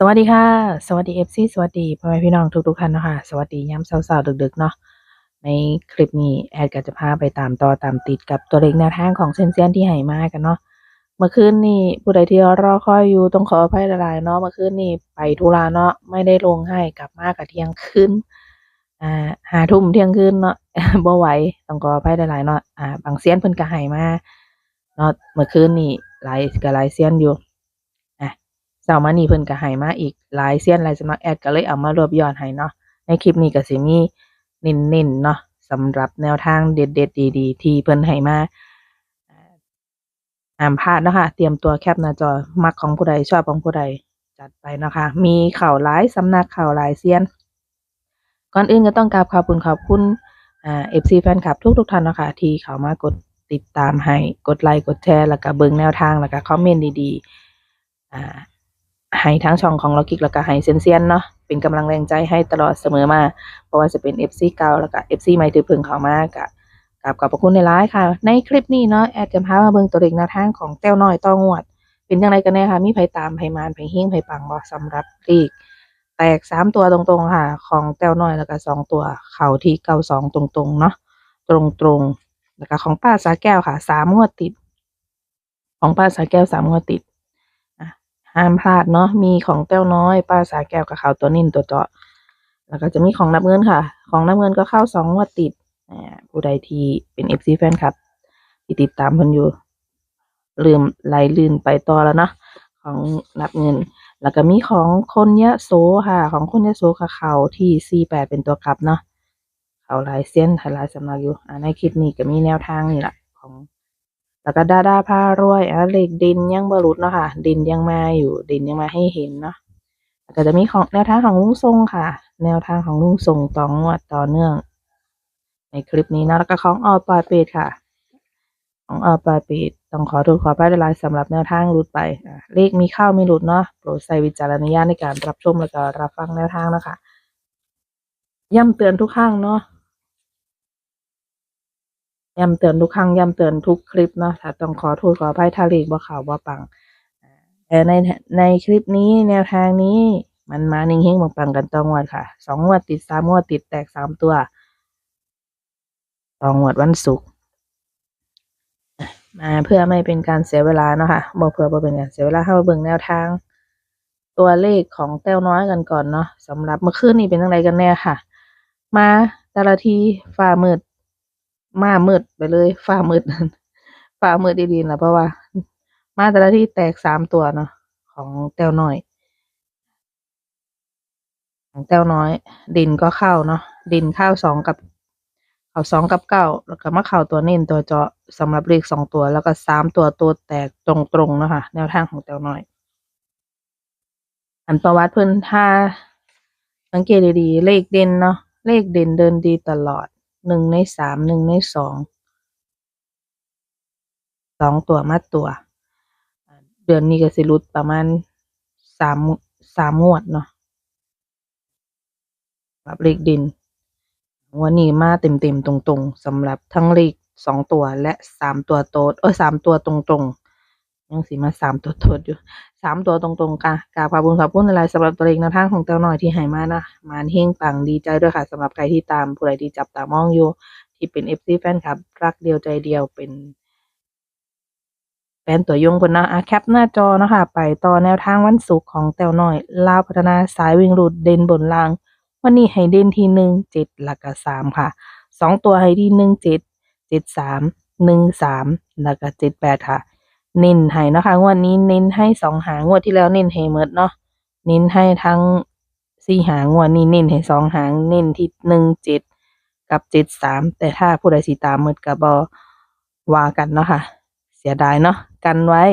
สวัสดีค่ะ สวัสดี FC สวัสดีพ่อแม่พี่น้องทุกๆท่านเนาะค่ะสวัสดียามเช้าๆดึกๆเนาะในคลิปนี้แอดก็จะพาไปตามต่อตามติดกับตัวเลขแนวทางของเซียนๆที่ให้มากันเนาะเมื่อคืนนี้ผู้ใดที่รอคอยอยู่ต้องขออภัยหลายๆเนาะเมื่อคืนนี้ไปธุระเนาะไม่ได้ลงให้กลับมาก็เที่ยงคืนอ่าหาทุ่มเที่ยงคืนเนาะบ่ไหวต้องขออภัยหลายๆเนาะอ่าบางเซียนเพิ่นก็ให้มาเนาะเมื่อคืนนี้หลายก็หลายเซียนอยู่ เช้ามานีเพิ่นก็ให้มาอีกหลายเซียนหลายสำนักแอดก็เลยเอามารวบยอดให้เนาะในคลิปนี้ก็สิมีเน้นๆเนาะสำหรับแนวทางเด็ดๆดีๆ ที่เพิ่นให้มาอ่าห้ามพลาดนะคะเตรียมตัวแคปหน้าจอมักของผู้ใดชอบของผู้ใดจัดไปนะคะ มีข้าหลายสำนักข้าหลายเซียน ก่อนอื่นก็ต้องกราบขอบคุณขอบคุณอ่า FC แฟนคลับทุกๆท่านนะคะที่เข้ามากดติดตามให้กดไลค์กดแชร์แล้วก็เบิ่งแนวทางแล้วก็คอมเมนต์ดีๆอ่า ให้ทางช่องของล็อกกิ๊กแล้วก็ให้เซียนๆเนาะเป็นกำลังแรงใจให้ตลอดเสมอมาบ่ว่าจะเป็น FC เก่าแล้วก็ FC ใหม่ที่เพิ่งเข้ามาก็กราบขอบพระคุณหลายค่ะ ในคลิปนี้เนาะแอดจะพามาเบิ่งตัวเลขแนวทางของแต้วน้อยต่องวด เป็นจั่งใดกันแน่ค่ะมีไผตามไผมานไผเฮงไผปังบ่สำหรับเลขแตก3ตัวตรงๆค่ะ ของแต้วน้อยแล้วก็2ตัว เข้าที่92ตรงๆเนาะตรงๆแล้วก็ของป้าสาแก้วค่ะ3งวดติด ของป้าสาแก้ว3งวดติด ห้ามพลาดเนาะมีของแต้วน้อยป้าสาแก้วก็เข้าตัวเน้นตัวเจาะ แล้วก็จะมีของนับเงินค่ะ ของนับเงินก็เข้า2งวดติดอ่าผู้ใดที่เป็น FC แฟนคลับที่ติดตามเพิ่นอยู่ ลืมไหลลื่นไปต่อแล้วเนาะของนับเงิน แล้วก็มีของคนยะโสค่ะ ของคนยะโสก็เขาที่ 48 เป็นตัวกลับเนาะเขาหลายเซียนหลายสำนักอยู่อ่าในคลิปนี้ก็มีแนวทางนี่แหละของ แล้วก็ดาดาพารวยอ่าเหลขเด่นยังบ่หลุดเนาะค่ะด่นยังมาอยู่ด่นยังมาให้เห็นเนาะแล้วก็จะมีของแนวทางของลุงทรงค่ะ แนวทางของลุงทรงต่องวดต่อเนื่อง ในคลิปนี้นะแล้วก็ของออปลาเป็ดค่ะ ของออปลาเป็ดต้องขอโทษขออภัยหลายสำหรับแนวทางหลุดไปเลขมีเข้ามีหลุดเนาะโปรดใช้วิจารณญาณในการรับชมแล้วก็รับฟังแนวทางนะคะย้ำเตือนทุกครั้งเนาะ ย้ำเตือนทุกครั้งย้ำเตือนทุกคลิปเนาะถ้าต้องขอโทษขออภัยถ้าเลขบ่ข้าวบ่ปังแต่ในในคลิปนี้แนวทางนี้มันมานิ่งเฮงๆปังกันตองวดค่ะ2งวดติด3งวดติดแตก3ตัวตองวดวันศุกร์มาเพื่อไม่เป็นการเสียเวลาเนาะค่ะบ่เพื่อบ่เป็นการเสียเวลาเรามาเบิ่งแนวทาง ตัวเลขของแต้วน้อยกันก่อนเนาะสำหรับเมื่อคืนนี้เป็นจั่งใดกันแน่ค่ะ มาแต่ละทีฟ้ามืด มามืดไปเลยฟ้ามืดฟ้ามืดอีหลีนั่นล่ะเพราะว่า มาแต่ละที่แตก3ตัวเนาะของแต้วน้อย ของแต้วน้อยด่นก็เข้าเนาะด่นเข้า2กับเข้า2กับ9แล้วก็มาเข้าตัวเน้นตัวเจาะสำหรับเลข2ตัว แล้วก็3ตัวตัวแตกตรงๆเนาะค่ะแนวทางของแต้วน้อย อันประวัติเพิ่อนถ้าสังเกตดีๆเลขเด่นเนาะเลขเด่นเดินดีตลอด 1ใน3 1ใน2 2ตัวมาตัว เดือนนี้ก็สิหลุดประมาณ3 3งวดเนาะกับเลขด่นวดนี้มาเต็มๆตรงๆสำหรับทั้งเลข2ตัวและ3ตัวโต๊ดเอ๊ย3ตัวตรงๆ ยังสิมา3ตัวโต๊ดอยู่3ตัวตรงๆกะกาบขอบคุณขอบคุณหลายๆสำหรับตัวเลขแนวทางของแต้วน้อยที่ให้มานะมานเฮงปังดีใจด้วยค่ะสำหรับใครที่ตามผู้ใดที่จับตามองอยู่ ที่เป็น FC แฟนคลับ รักเดียวใจเดียวเป็นแฟนตัวยงเพิ่นนะอ่าแคปหน้าจอนะค่ะไปต่อแนวทางวันศุกร์ของแต้วน้อยลาวพัฒนาสายวิ่งรูดเด่นบนล่าง วันนี้ให้เด่นที่1 7แล้วก็3ค่ะ2ตัวให้ที่1 7 7 3 1 3แล้วก็78ค่ะ เน้นให้นะคะ งวดนี้เน้นให้2หางงวดที่แล้วเน้นให้หมดเนาะเน้นให้ทั้ง4หางงวดนี้เน้นให้2หางเน้นที่1 7กับ73แต่ถ้าผู้ใดสิตามหมดก็บ่ว่ากันเนาะค่ะ เสียดายเนาะกันไว้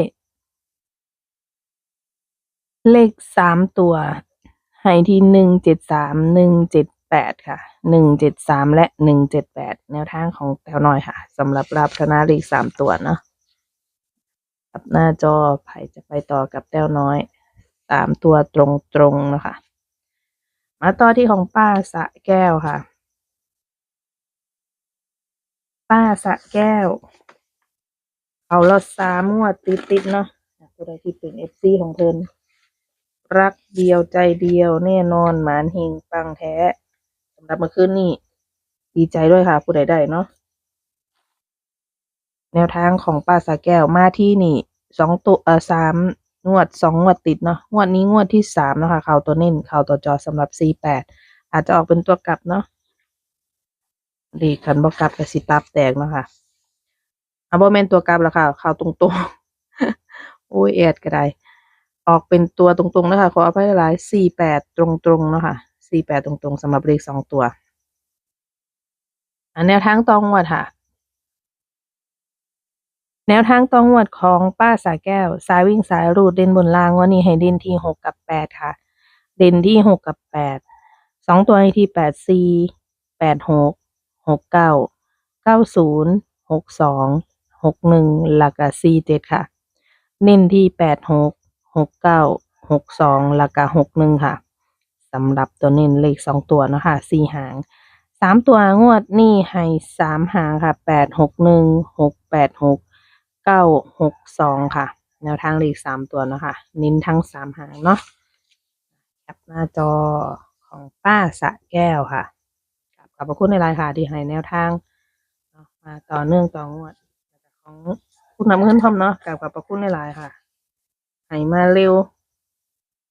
เลข3ตัวให้ที่173 178ค่ะ173และ178แปดแนวทางของแต้วน้อยค่ะสำหรับลาวพัฒนาเลข3ตัวเนาะ แคปหน้าจอไผจะไปต่อกับแต้วน้อย3ตัวตรงๆนะคะ มาต่อที่ของป้าสะแก้วค่ะ ป้าสะแก้วเข้าแล้ว3งวดติดๆเนาะอ่าผู้ใดที่เป็น FC ของเพิ่นรักเดียวใจเดียวแน่นอนหมานเฮงปังแท้สำหรับเมื่อคืนนี้ดีใจด้วยค่ะ ผู้ใดได้เนาะ แนวทางของป้าสาแก้วมาที่นี่สองตัวเออสามงวดสองงวดติดเนาะงวดนี้งวดที่สามนะคะเข่าตัวเน้นเข่าตัวจอสำหรับ C8 อาจจะออกเป็นตัวกลับเนาะดีคันบอกกลับกับสิตับแตกเนาะค่ะอาบอแมนตัวกลับแล้วค่ะเข่าตรงๆโอ้ยแอดก็ได้ออกเป็นตัวตรงๆนะคะขออภัยหลาย48ตรงๆเนาะค่ะ48ตรงๆสำหรับเลขสองตัวอันแนวทางตองวัดค่ะ แนวทางตองวดของป้าสายแก้ว สายวิ่งสายรูดเด่นบนล่างวันนี้ให้เด่นที่หกกับแปดค่ะ เด่นที่หกกับแปดสองตัวให้ที่แปดสี่แปดหกหกเก้าเก้าศูนย์หกสองหกหนึ่งหลักสี่เจ็ดค่ะ เน้นที่แปดหกหกเก้าหกสองแล้วก็หกหนึ่งค่ะสำหรับตัวเน้นเลขสองตัวเนาะค่ะสี่หางสามตัวงวดนี่ให้สามหางค่ะแปดหกหนึ่งหกแปดหก เก้าหกสองค่ะ แนวทางเลขสามตัวเนาะค่ะเน้นทั้งสามหางเนาะแคปหน้าจอของป้าสะแก้วค่ะขอบพระคุณในรายค่ะที่ให้แนวทางมาต่อเนื่องต่องวดของคุณนำเงินพร้อมเนาะกับขอบพระคุณในรายค่ะให้มาเร็ว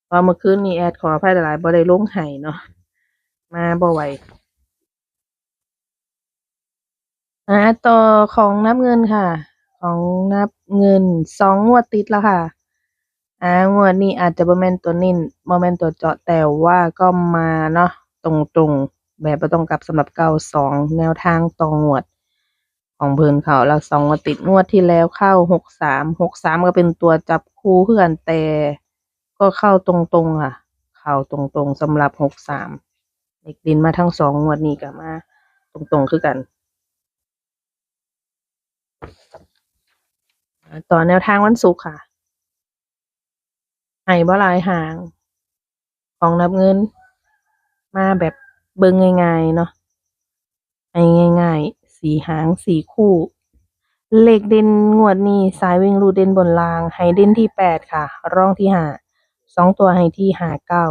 พอเมื่อคืนนี้แอดขออภัยหลายบ่ได้ลงให้เนาะมาบ่ไหวอ่าต่อของนับเงินค่ะ ของนับเงินสองงวดติดแล้วค่ะอ่างวดนี้อาจจะบ่แม่นตัวนิ่นบ่แม่นตัวเจาะแต่ว่าก็มาเนาะตรงๆ แบบบ่ต้องกลับสำหรับเก้าสองแนวทางต่องวด ของเพิ่นเขาแล้วสองงวดติดงวดที่แล้วเข้าหกสามหกสามก็เป็นตัวจับคู่เพื่อนแต่ก็เข้าตรงๆค่ะ เข้าตรงๆสำหรับหกสามเด็กดินมาทั้งสองงวดนี้ก็มา ตรงๆคือกันอ่า ต่อแนวทางวันศุกร์ค่ะให้บ่ลายหาง ของนับเงิน มาแบบเบิ่งง่ายๆเนาะให้ง่ายๆสีหางสีคู่ เลขเด่นงวดนี้สายวิ่งรูเด่นบนรางให้เด่นที่แปดค่ะ ร่องที่ห้าสองตัวให้ที่ห้าเก้า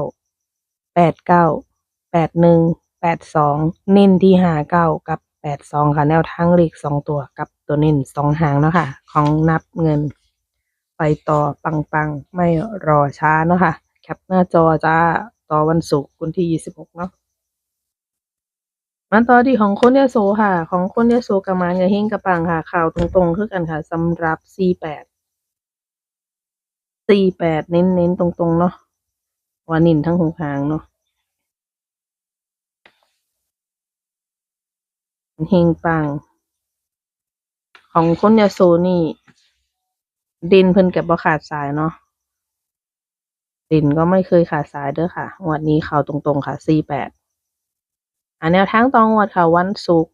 แปดเก้าแปดหนึ่งแปดสองเน้นที่ห้าเก้ากับแปดสองค่ะแนวทางเลขสองตัวกับตัวเน้นสองหางเนาะค่ะ ของนับเงิน ไปต่อปังๆ ไม่รอช้าเนาะค่ะ แคปหน้าจอจ้า ต่อวันศุกร์วันที่ยี่สิบหกเนาะมาต่อที่ของคนยโสค่ะ ของคนยโสกับมานกับเฮงกับปังค่ะ ข่าวตรงๆคือกันค่ะสำหรับ C8 C8 เน้นๆ ตรงๆ เนาะวานินทั้งหกหางเนาะเฮงปัง ของคนยโสนี่ด่นเพิ่นกับบ่ขาดสายเนาะด่นก็ไม่เคยขาดสายเด้อค่ะงวดนี้เข้าตรงๆค่ะ C8 อันแนวทางตองวดค่ะวันศุกร์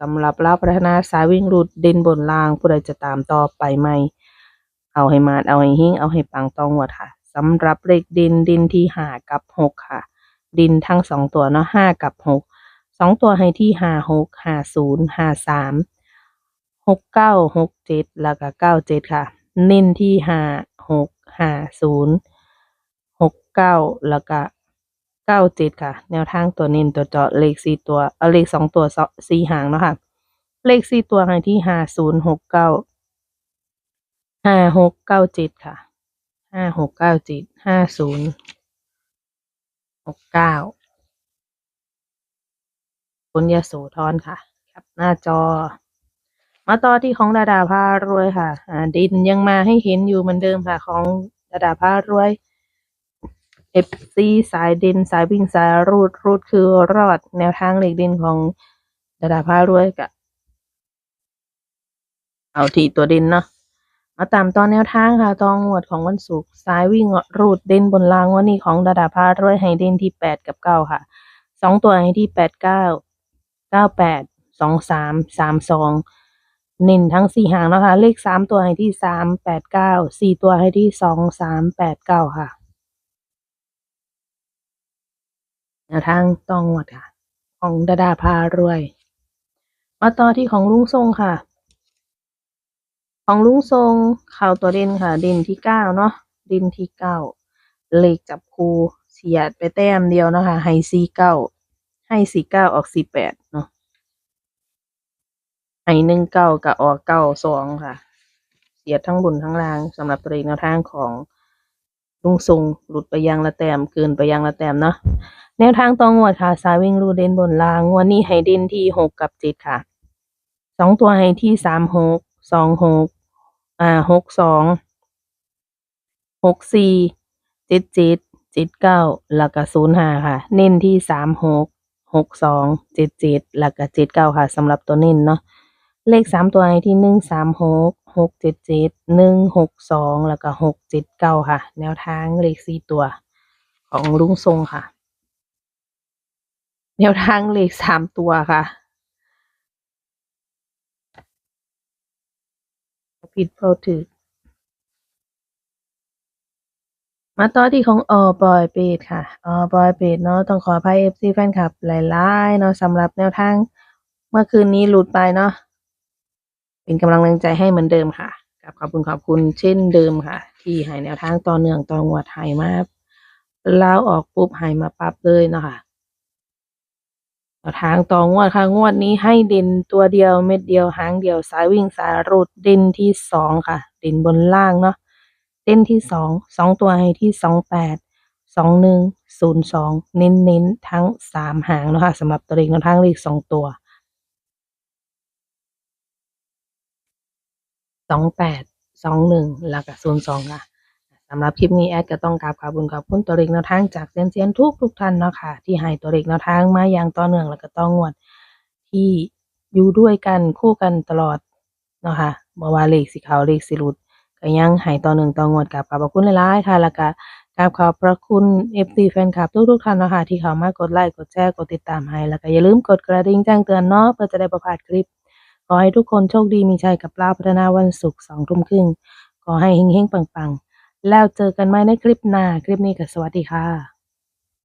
สำหรับเราวพัฒนาสายวิ่งรูดด่นบนล่าง ผู้ใดจะตามต่อไปไหมเอาให้มาเอาให้หิ้งเอาให้ปังตองวดค่ะสำหรับเลขดินดินที่หากับหกค่ะ ดินทั้งสองตัวเนาะห้ากับหกสองตัวให้ที่ห้าหกห้าศูนย์ห้าสาม หกเก้าหกเจ็ดแล้วก็เก้าเจ็ดค่ะ เน้นที่ห้าหกห้าศูนย์หกเก้าแล้วก็เก้าเจ็ดค่ะ แนวทางตัวเน้นตัวเจาะเลขสี่ตัวเอาเลขสองตัวสสี่หางเนาะค่ะ เลขสี่ตัวให้ที่ห้าศูนย์หกเก้าห้าหกเก้าเจ็ดค่ะห้าหกเก้าเจ็ดห้าศูนย์หกเก้าคุณยโสธรค่ะ ครับหน้าจอ มาต่อที่ของดาดาพารวยค่ะดินยังมาให้เห็นอยู่เหมือนเดิมค่ะ ของดาดาพารวยเอฟซีสายด่นสายวิ่งสายรูดรูดคือรอดแนวทางเหล็กด่นของดาดาพารวยกะเอาที่ตัวด่นเนาะมาตามตอนแนวทางค่ะตองงวดของวันศุกร์สายวิ่งรูดเด่นบนรางวันนี้ของดาดาพารวยให้เด่นที่แปดกับเก้าค่ะสองตัวให้ที่แปดเก้าเก้าแปดสองสามสามสอง เน้นทั้งสี่หางนะคะ เลขสามตัวให้ที่สามแปดเก้าสี่ตัวให้ที่สองสามแปดเก้าค่ะแนวทางต้องหมดค่ะ ของดาดาพารวย มาต่อที่ของลุงทรงค่ะ ของลุงทรงข่าวตัวเด่นค่ะ เด่นที่เก้าเนาะเด่นที่เก้าเลขจับคู่เฉียดไปแต้มเดียวนะคะ ให้สี่เก้าให้สี่เก้าออกสี่แปดเนาะ ให้หนึ่งเก้ากับออกเก้าสองค่ะ เสียดทั้งบนทั้งล่างสำหรับตัวเลขแนวทางของลุงทรงหลุดไปยางละแต้มเกินไปยางละแต้มเนาะแนวทางตองวดค่ะสายวิ่งรูเด่นบนล่างงวันนี้ให้เด่นที่หกกับเจ็ดค่ะสองตัวให้ที่สามหกสองหกอ่าหกสองหกสี่เจ็ดเจ็ดเจ็ดเก้าแล้วก็ศูนย์ห้าค่ะ เน้นที่สามหกหกสองเจ็ดเจ็ดแล้วก็เจ็ดเก้าค่ะสำหรับตัวเน้นเนาะ เลขสามตัวให้ที่หนึ่งสามหกหกเจ็ดเจ็ดหนึ่งหกสองแล้วก็หกเจ็ดเก้าค่ะ แนวทางเลขสี่ตัว ของลุงทรงค่ะ แนวทางเลขสามตัวค่ะผิดเพราถือมาต่อที่ของออบอยเปดค่ะออบอยเปดเนาะต้องขออภัยเอฟซีแฟนคลับหลายๆเนาะสำหรับแนวทาง เมื่อคืนนี้หลุดไปเนาะ เป็นกำลังแรงใจให้เหมือนเดิมค่ะกับขอบคุณขอบคุณเช่นเดิมค่ะ ที่ให้แนวทางต่อเนื่องต่องวดให้มาแล้วออกปุ๊บให้มาปั๊บเลยเนาะค่ะแนวทางต่องวดค่ะงวดนี้ให้เด่นตัวเดียวเม็ดเดียวหางเดียวสายวิ่งสายรูดเด่นที่สองค่ะ เด่นบนล่างเนาะเต้นที่สองสองตัวให้ที่สองแปดสองหนึ่งศูนย์สองเน้นเน้นทั้งสามหางนะคะสำหรับตัวเลขแนวทางเลขสองตัว สองแปดสองหนึ่งแล้วก็ศูนย์สองค่ะสำหรับคลิปนี้แอดก็ต้องกราบขอบคุณขอบคุณตัวเลขแนวทางจากเซียนเซียนทุกทุกท่านเนาะค่ะ ที่ให้ตัวเลขแนวทางมาอย่างต่อเนื่องแล้วก็ต้องงวดที่อยู่ด้วยกันคู่กันตลอดเนาะค่ะบ่ว่าเลขสิเขาเลขสิหลุดก็ยังให้ต่อหนึ่งต่องวดกับขอบคุณหลายๆค่ะ แล้วก็กราบขอบพระคุณ FC แฟนคลับทุกๆท่านเนาะค่ะที่เข้ามากดไลค์กดแชร์กดติดตามให้แล้วก็อย่าลืมกดกระดิ่งแจ้งเตือนเนาะเพื่อจะได้ประพลาดคลิป ขอให้ทุกคนโชคดีมีชัยกับลาพัฒนาวันศุกร์สองทุ่มครึ่งขอให้เฮงๆปังๆ แล้วเจอกันใหม่ในคลิปหน้า คลิปนี้ก็สวัสดีค่ะ